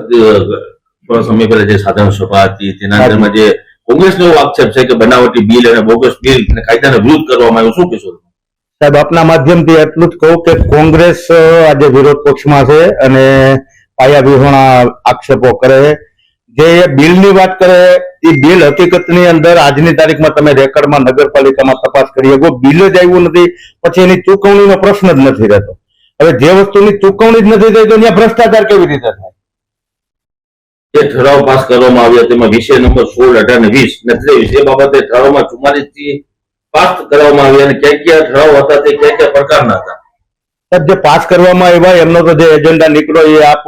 થોડા સમય પહેલા જે સાધારણ સભા હતી, તેના અંદરમાં જે કોંગ્રેસનો આક્ષેપ છે કે બનાવટી બિલ અને બોગસ બિલ અને કાયદાનો વિરોધ કરવામાં આવ્યો. શું કહેશો સાહેબ, આપના માધ્યમથી એટલું જ કહું કે કોંગ્રેસ આજે વિરોધ પક્ષમાં છે અને પાયા વિહોણા આક્ષેપો કરે જે બિલની વાત કરે, એ બિલ હકીકતની અંદર આજની તારીખમાં તમે રેકર્ડમાં નગરપાલિકામાં તપાસ કરી શકો. બિલ જ આવ્યું નથી, પછી એની ચૂકવણીનો પ્રશ્ન જ નથી રહેતો. હવે જે વસ્તુની ચૂકવણી જ નથી થઈ, તો ત્યાં ભ્રષ્ટાચાર કેવી રીતે થાય? જે ઠરાવ પાસ કરવામાં આવ્યા તેમાં વિષય નંબર સોળ અઢાર ને વીસ ને ત્રેવીસ. એ બાબતે ઠરાવમાં ચુમ્માલીસથી પાસ કરવામાં આવ્યા અને ક્યાં ક્યાં ઠરાવ હતા તે ક્યાં ક્યાં પ્રકારના હતા? સાહેબ જે પાસ કરવામાં આવ્યા એમનો તો જે એજન્ડા નીકળ્યો એ આપ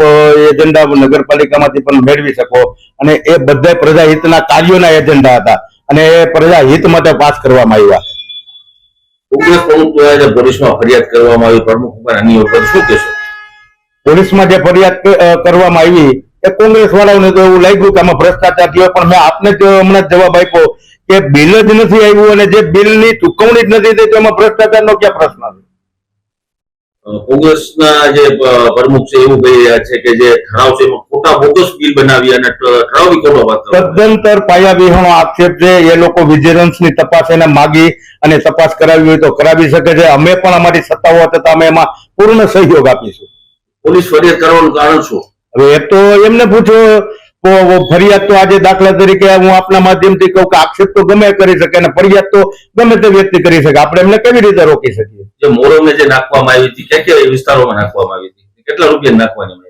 એજન્ડા નગરપાલિકામાંથી પણ મેળવી શકો. અને એ બધા પ્રજાહિતના કાર્યોના એજન્ડા હતા. અને એ પ્રજાહિત માટે પાસ કરવામાં આવ્યા. કોંગ્રેસ પ્રમુખ દ્વારા પોલીસમાં ફરિયાદ કરવામાં આવી પ્રમુખ ઉપર આની ઉપર શું કહેશો પોલીસમાં જે ફરિયાદ કરવામાં આવી એ કોંગ્રેસ વાળાઓને તો એવું લાગ્યું કે આમાં ભ્રષ્ટાચાર થયો પણ મેં આપને જ હમણાં જવાબ આપ્યો કે બિલ જ નથી આવ્યું અને જે બિલની ચુકવણી જ નથી થઈ તો એમાં ભ્રષ્ટાચારનો ક્યાં પ્રશ્ન છે કોંગ્રેસના જે પ્રમુખ છે એવું કહી રહ્યા છે કે જે ઠરાવ છે એમાં ખોટા બોગસ બિલ બનાવી અને ઠરાવ ખોટો. તદ્દંતર પાયા વિહોણો આક્ષેપ છે એ લોકો વિજિલન્સની તપાસ એને માગી અને તપાસ કરાવી હોય તો કરાવી શકે છે. અમે પણ અમારી સત્તાઓ છતાં અમે એમાં પૂર્ણ સહયોગ આપીશું. પોલીસ ફરિયાદ કરવાનું કારણ શું? હવે એ તો એમને પૂછો ફરિયાદ તો આજે દાખલા તરીકે હું આપના માધ્યમથી કહું કે આક્ષેપ તો ગમે કરી શકે અને ફરિયાદ તો ગમે તે વ્યક્તિ કરી શકે. આપણે એમને કેવી રીતે રોકી શકીએ? જે મોરમને જે નાખવામાં આવી હતી ક્યાં ક્યાં વિસ્તારોમાં નાખવામાં આવી હતી? કેટલા રૂપિયા નાખવાની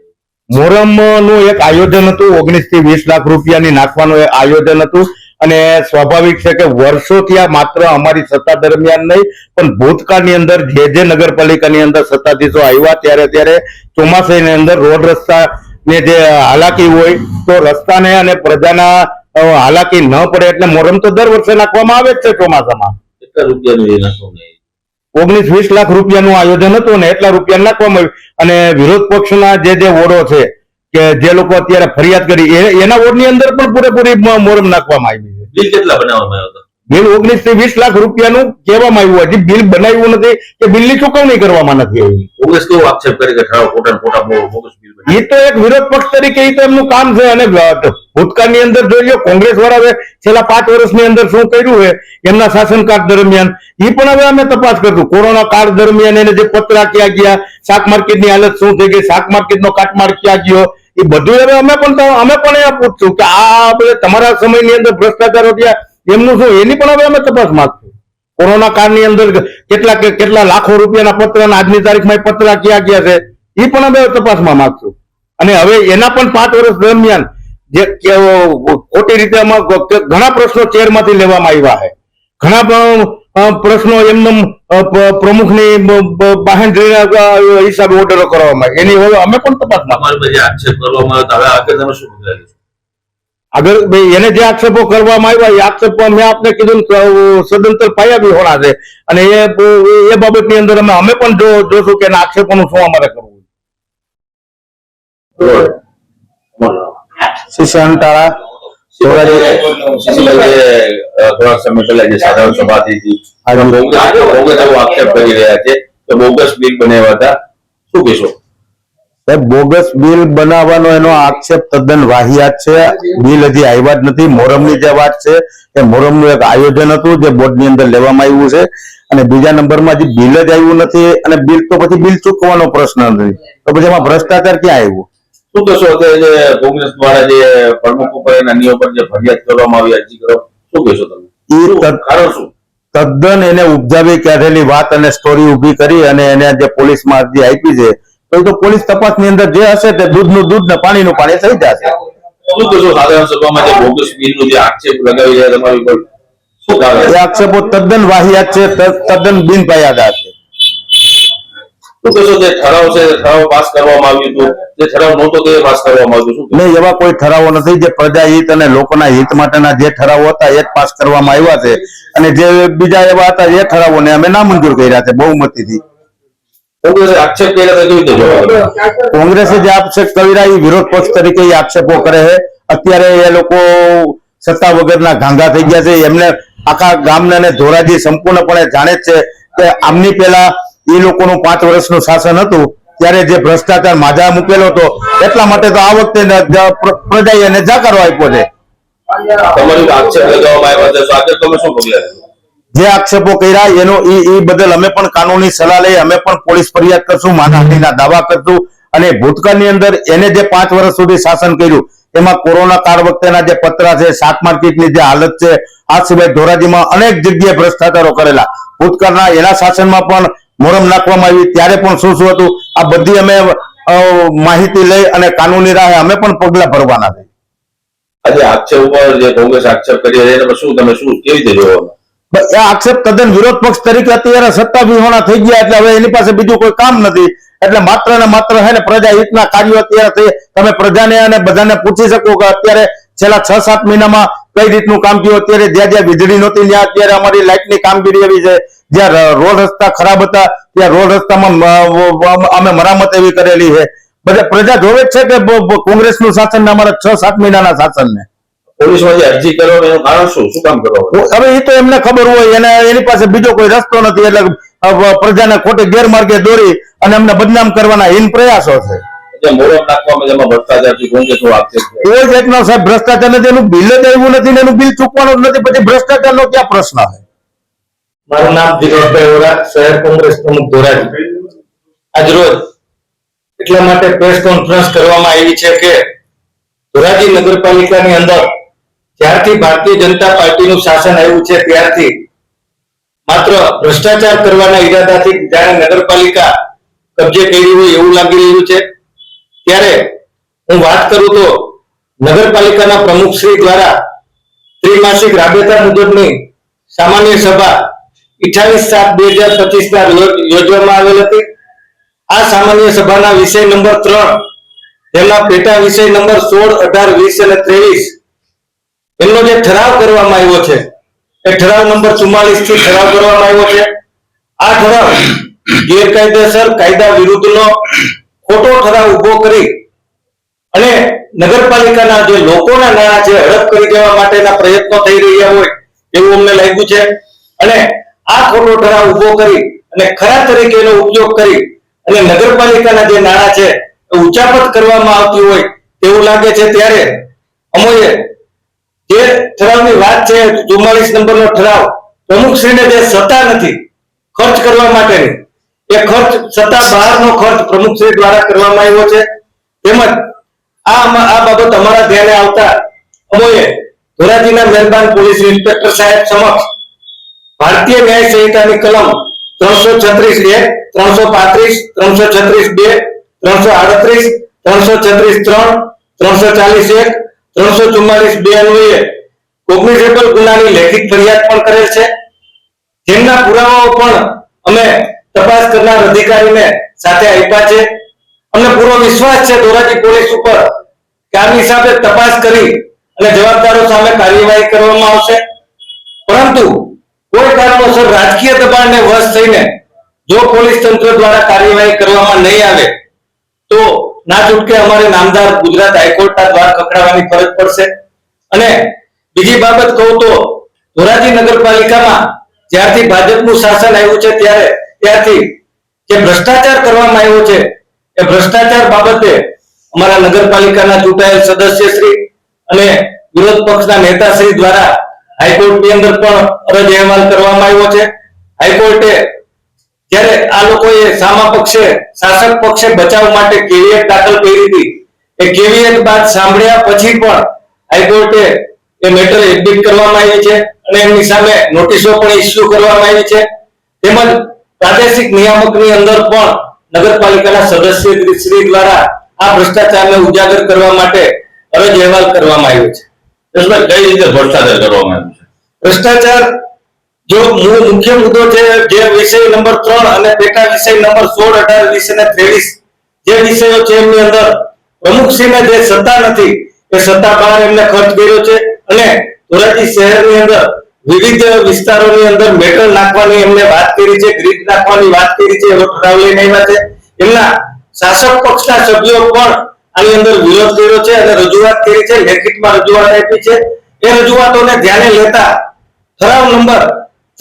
મોરમનું એક આયોજન હતું ઓગણીસથી વીસ લાખ રૂપિયાની નાખવાનું આયોજન હતું. અને સ્વાભાવિક છે કે વર્ષોથી આ માત્ર અમારી સત્તા દરમિયાન નહીં પણ ભૂતકાળની અંદર જે જે નગરપાલિકાની અંદર સત્તાધીશો આવ્યા ત્યારે ત્યારે ચોમાસાની અંદર રોડ રસ્તા ને જે હાલાકી હોય તો રસ્તાને અને પ્રજાના હાલાકી ન પડે એટલે મોરમ તો દર વર્ષે નાખવામાં આવે જ છે ચોમાસામાં. કેટલા રૂપિયાનું? ઓગણીસ વીસ લાખ રૂપિયાનું આયોજન હતું ને એટલા રૂપિયા નાખવામાં આવ્યું. અને વિરોધ પક્ષના જે જે વોર્ડો છે કે જે લોકો અત્યારે ફરિયાદ કરી એના વોર્ડની અંદર પણ પૂરેપૂરી મોરમ નાખવામાં આવી છે. બિલ કેટલા બનાવવામાં આવ્યો હતા? બિલ ઓગણીસથી વીસ લાખ રૂપિયાનું કહેવામાં આવ્યું હજી બિલ બનાવ્યું નથી કે બિલની ચુકવણી કરવામાં નથી આવી. કોંગ્રેસ કેવો આક્ષેપ કરે કે ખોટા ખોટા? એ તો એક વિરોધ પક્ષ તરીકે એ તો એમનું કામ છે. અને ભૂતકાળની અંદર જોઈ લો કોંગ્રેસ વાળાએ છેલ્લા પાંચ વર્ષની અંદર શું કર્યું છે? એમના શાસનકાળ દરમિયાન. એ પણ હવે અમે તપાસ કરશું. કોરોના કાળ દરમિયાન એને જે પતરા ક્યાં ગયા શાક માર્કેટની હાલત શું થઈ ગઈ શાક માર્કેટનો કાટમાળ ક્યાં ગયો? એ બધું હવે અમે પણ અમે પણ એ પૂછશું કે આ તમારા સમયની અંદર ભ્રષ્ટાચારો થયા એમનું શું એની પણ હવે અમે તપાસ માંગશું. કોરોના કાળની અંદર કેટલા કેટલા લાખો રૂપિયાના પત્ર આજની તારીખમાં પત્ર ક્યાં ગયા છે એ પણ અમે તપાસમાં માંગશું. અને હવે એના પણ પાંચ વર્ષ દરમિયાન જે ખોટી રીતે ઘણા પ્રશ્નો ચેરમાંથી લેવામાં આવ્યા છે. ઘણા પ્રશ્નો એમનેમ પ્રમુખની બ- બ- હિસાબે ઓર્ડરો કરવામાં. એની હવે અમે પણ તપાસમાં આક્ષેપ કરવામાં આવ્યો તો હવે આગળ તમે શું આગળ એને જે આક્ષેપો કરવામાં આવ્યા એ આક્ષેપો મેં આપને કીધું કે, સદંતર પાયા બી હોણા છે. અને એ એ બાબતની અંદર અમે અમે પણ જો જોશું કે એના આક્ષેપોનું શું અમારે કરવું જે, અ, થોડાક સમય પહેલા જે સાધારણ સભા થઈ હતી આક્ષેપ કરી રહ્યા છે. કે બોગસ બિલ બનાવ્યા હતા. શું કહેશો? સાહેબ બોગસ બિલ બનાવવાનો એનો આક્ષેપ તદ્દન વાહિયાત છે. બિલ હજી આવ્યા જ નથી. મોરમની જે વાત છે એ મોરમનું એક આયોજન હતું જે બોર્ડની અંદર લેવામાં આવ્યું છે. અને બીજા નંબરમાં જે બિલ જ આવ્યું નથી અને બિલ તો પછી બિલ ચૂકવાનો પ્રશ્ન નથી. તો પછી એમાં ભ્રષ્ટાચાર ક્યાં આવ્યો? શું કહેશો? અત્યારે જે કોંગ્રેસ દ્વારા જે પ્રમુખ ઉપર એના નિયમ પર જે ફરિયાદ કરવામાં આવી અરજી કરો. શું કહેશો તમે? ઈ કારણ શું? તદ્દન એને ઉપજાવી કાઢેલી વાત અને સ્ટોરી ઊભી કરી અને એને જે પોલીસમાં અરજી આપી છે તો તો પોલીસ તપાસની અંદર જે હશે તે દૂધનું દૂધ ને પાણીનું પાણી થઈ જશે. આક્ષેપ તદ્દન વાહિયાત છે તદ્દન બિનપાયાદાર છે. શું કહેશો જે ઠરાવ છે તે ઠરાવ પાસ કરવામાં આવ્યું હતું ઠરાવ નહોતો તે પાસ કરવામાં આવ્યું શું એવા કોઈ ઠરાવો નથી જે પ્રજા હિત અને લોકોના હિત માટેના જે ઠરાવો હતા એ પાસ કરવામાં આવ્યા છે. અને જે બીજા એવા હતા એ ઠરાવોને અમે નામંજૂર કર્યા છે બહુમતીથી. કોંગ્રેસે જે આક્ષેપ કર્યા એ વિરોધ પક્ષ તરીકે એ આક્ષેપો કરે છે. અત્યારે એ લોકો સત્તા વગરના ગાંગા થઈ ગયા છે. એમને આખા ગામને અને ધોરાજી સંપૂર્ણપણે જાણે છે કે આમની પહેલા એ લોકોનું પાંચ વર્ષનું શાસન હતું. ત્યારે જે ભ્રષ્ટાચાર માજા મૂકેલો હતો એટલા માટે તો આ વખતે પ્રજાએ એને જાકારો આપ્યો છે. તમારી આક્ષેપ લગાવવામાં આવ્યા છે તમે શું પગલા? જે આક્ષેપો કર્યા, એનો એ એ બદલ અમે પણ કાનૂની સલાહ લઈ, અમે પણ પોલીસ ફરિયાદ કરશું માનહાનિના દાવા કરશું અને ભૂતકાળની અંદર એને જે પાંચ વર્ષ સુધી શાસન કર્યું, એમાં કોરોના કાળ વખતેના જે પતરા છે, શાક માર્કેટની જે હાલત છે, આ સિવાય ધોરાજીમાં અનેક જગ્યાએ ભ્રષ્ટાચારો કરેલા. ભૂતકાળના એના શાસનમાં પણ મોરમ નાખવામાં આવી, ત્યારે પણ શું શું હતું, આ બધી અમે માહિતી લઈ અને કાનૂની રાહે અમે પણ પગલા ભરવાના છે. આજે આક્ષેપ ઉપર જે કોંગ્રેસ આક્ષેપ કરી રહ્યા શું, તમે શું, કેવી રીતે જોવો? આક્ષેપ તદ્દન વિરોધ પક્ષ તરીકે અત્યારે સત્તા વિહોણા થઈ ગયા એટલે હવે એની પાસે બીજું કોઈ કામ નથી. એટલે માત્ર ને માત્ર હે ને પ્રજા હિતના કાર્યો અત્યારે થઈ તમે પ્રજાને અને બધાને પૂછી શકો કે અત્યારે છેલ્લા છ સાત મહિનામાં કઈ રીતનું કામ થયું? અત્યારે જ્યાં જ્યાં વીજળી નહોતી, ત્યાં અત્યારે અમારી લાઇટની કામગીરી એવી છે. જ્યાં રોડ રસ્તા ખરાબ હતા, ત્યાં રોડ રસ્તામાં અમે મરામત એવી કરેલી છે. બધા પ્રજા જોવે જ છે કે કોંગ્રેસનું શાસન ને અમારા છ સાત મહિનાના શાસનને. પોલીસમાં જે અરજી કરો એનું કારણ શું? શું કામ કરવા હવે એ તો એમને ખબર હોય એને એની પાસે બીજો કોઈ રસ્તો નથી એટલે પ્રજાને ખોટી ગેરમાર્ગે દોરી અને એમને બદનામ કરવાના હીન પ્રયાસો છે. જે મોરમ નાખવામાં જેમાં ભ્રષ્ટાચાર ભ્રષ્ટાચાર નથી એનું બિલ જ આવ્યું નથી એનું બિલ ચૂકવાનું જ નથી પછી ભ્રષ્ટાચારનો ક્યાં પ્રશ્ન છે? મારું નામ દિનેશભાઈ ઓરા શહેર કોંગ્રેસ પ્રમુખ ધોરાજી. આજ રોજ એટલા માટે પ્રેસ કોન્ફરન્સ કરવામાં આવી છે કે ધોરાજી નગરપાલિકાની અંદર જ્યારથી ભારતીય જનતા પાર્ટીનું શાસન આવ્યું છે ત્યારથી માત્ર ભ્રષ્ટાચાર કરવાના ઈરાદાથી જાણે નગરપાલિકા કબજે કરી હોય એવું લાગી રહ્યું છે. ત્યારે હું વાત કરું તો નગરપાલિકાના પ્રમુખશ્રી દ્વારા ત્રિમાસિક રાબેતા મુજબની સામાન્ય સભા અઠાવીસ સાત બે હજાર પચીસ ના યોજવામાં આવેલ હતી. આ સામાન્ય સભાના વિષય નંબર ત્રણ, તેમના પેટા વિષય નંબર સોળ, અઢાર, વીસ અને ત્રેવીસ એમનો જે ઠરાવ કરવામાં આવ્યો છે, એ ઠરાવ નંબર ચુમ્માલીસથી ઠરાવ કરવામાં આવ્યો છે. આ ઠરાવ ગેરકાયદેસર કાયદા વિરુદ્ધનો ખોટો ઠરાવ ઊભો કરી અને નગરપાલિકાના જે લોકોના નાણાં છે, હડપ કરી દેવા માટેના પ્રયત્નો થઈ રહ્યા હોય, એવું અમને લાગ્યું છે. અને આ ખોટો ઠરાવ ઊભો કરી અને ખરા તરીકે એનો ઉપયોગ કરી અને નગરપાલિકાના જે નાણાં છે, એ ઉચાપત કરવામાં આવતી હોય એવું લાગે છે. ત્યારે અમોએ જે ઠરાવની વાત છે ચુમ્માલીસ નંબરનો ઠરાવ, પ્રમુખશ્રીને જે સત્તા નથી ખર્ચ કરવા માટેની. એ ખર્ચ સત્તા બહારનો ખર્ચ પ્રમુખશ્રી દ્વારા કરવામાં આવ્યો છે. તેમજ આ આ બાબત અમારા ધ્યાને આવતા અમોએ ધોરાજીના મહેરબાન પોલીસ ઇન્સ્પેક્ટર સાહેબ સમક્ષ ભારતીય ન્યાય સંહિતાની કલમ ત્રણસો છત્રીસ એક ત્રણસો પાંત્રીસ, ત્રણસો છત્રીસ બે, ત્રણસો આડત્રીસ, ત્રણસો છત્રીસ ત્રણ, ત્રણસો ચાલીસ એક ત્રણસો ચુમ્માલીસ બે અન્વયે કોગ્નિઝેબલ ગુનાની લેખિત ફરિયાદ પણ કરેલ છે. જેમના પુરાવાઓ પણ અમે તપાસ કરનાર અધિકારીને સાથે આપ્યા છે. અમને પૂરો વિશ્વાસ છે ધોરાજી પોલીસ ઉપર કે આની હિસાબે તપાસ કરી અને જવાબદારો સામે કાર્યવાહી કરવામાં આવશે. પરંતુ કોઈ કારણોસર રાજકીય દબાણને વશ થઈને જો પોલીસ તંત્ર દ્વારા કાર્યવાહી કરવામાં નહીં આવે, તો ના છૂટકે અમારે નામદાર ગુજરાત હાઈકોર્ટના દ્વાર ખખડાવવાની ફરજ પડશે. અને બીજી બાબત કહું તો, ધોરાજી નગરપાલિકામાં જ્યારથી ભાજપનું શાસન આવ્યું છે ત્યારે, ત્યારથી જે ભ્રષ્ટાચાર કરવામાં આવ્યો છે, એ ભ્રષ્ટાચાર બાબતે અમારા નગરપાલિકાના ચૂંટાયેલ સદસ્ય શ્રી અને વિરોધ પક્ષના નેતાશ્રી દ્વારા હાઈકોર્ટની અંદર પણ અરજ અહેવાલ કરવામાં આવ્યો છે. હાઈકોર્ટે જ્યારે આ લોકોએ સામા પક્ષે શાસક પક્ષે બચાવ માટે કેવિયત દાખલ કરી હતી. એ કેવિયત બાદ સાંભળ્યા પછી પણ હાઈકોર્ટે એ મેટર એડમિટ કરવામાં આવી છે અને એમની સામે નોટિસો પણ ઇસ્યુ કરવામાં આવી છે. તેમજ પ્રાદેશિક નિયામકની અંદર પણ નગરપાલિકાના સદસ્ય શ્રી દ્વારા આ ભ્રષ્ટાચારને ઉજાગર કરવા માટે અરજ અહેવાલ કરવામાં આવ્યો છે. કઈ રીતે ભ્રષ્ટાચાર કરવામાં આવ્યું છે? ભ્રષ્ટાચાર જો મુખ્ય મુદ્દો છે જે વિષય નંબર ત્રણ અને પેટા વિષય નંબર સોળ, અઢાર, વીસ અને ત્રેવીસ, જે વિષયો છે એમની અંદર પ્રમુખશ્રીને જે સત્તા નથી, એ સત્તા બહાર એમને ખર્ચ કર્યો છે અને ધોરાજી શહેરની અંદર વિવિધ વિસ્તારોની અંદર મેટલ નાખવાની એમને વાત કરી છે ગ્રીડ નાખવાની વાત કરી છે, એવો ઠરાવ લઈને આવ્યા છે. એમના શાસક પક્ષના સભ્યો પણ આની અંદર વિરોધ કર્યો છે અને રજૂઆત કરી છે, લેખિતમાં રજૂઆત આપી છે. એ રજૂઆતોને ધ્યાને લેતા ઠરાવ નંબર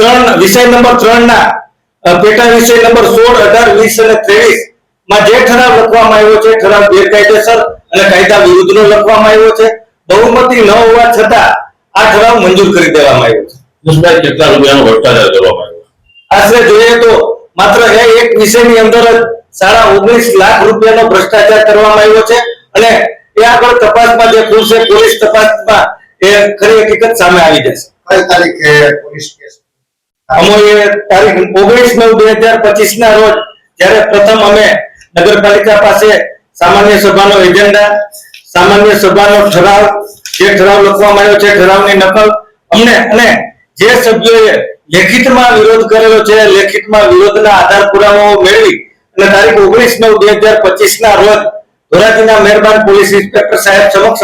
ત્રણ વિષય નંબર ત્રણ ના પેટા વિષય નંબર સોળ અઢાર વીસ અને ત્રેવીસમાં જે ઠરાવ લખવામાં આવ્યો છે ઠરાવ ગેરકાયદેસર અને કાયદા વિરુદ્ધનો લખવામાં આવ્યો છે. બહુમતી ન હોવા છતાં આ ઠરાવ મંજૂર કરી દેવામાં આવ્યો છે. કુશભાઈ કેટલા રૂપિયાનો ભ્રષ્ટાચાર કરવામાં આવ્યો? આશરે જોઈએ તો માત્ર એ એક વિષયની અંદર જ સાડા ઓગણીસ લાખ રૂપિયાનો ભ્રષ્ટાચાર કરવામાં આવ્યો છે અને એ આગળ તપાસમાં જે ખુલશે પોલીસ તપાસમાં એ ખરી હકીકત સામે આવી જશે. કઈ તારીખે પોલીસ કેસ અમોએ તારીખ ઓગણીસ નવ, બે હજાર પચીસ ના રોજ જ્યારે પ્રથમ અમે નગરપાલિકા પાસે સામાન્ય સભાનો એજન્ડા, સામાન્ય સભાનો ઠરાવ, જે ઠરાવ લખવામાં આવ્યો છે, ઠરાવની નકલ, અમને અને જે સભ્યોએ લેખિતમાં વિરોધ કરેલો છે, લેખિતમાં વિરોધના આધાર પુરાવાઓ મેળવી અને તારીખ ઓગણીસ નવ, બે હજાર પચીસ ના રોજ ધોરાજીના મહેરબાન પોલીસ ઇન્સ્પેક્ટર સાહેબ સમક્ષ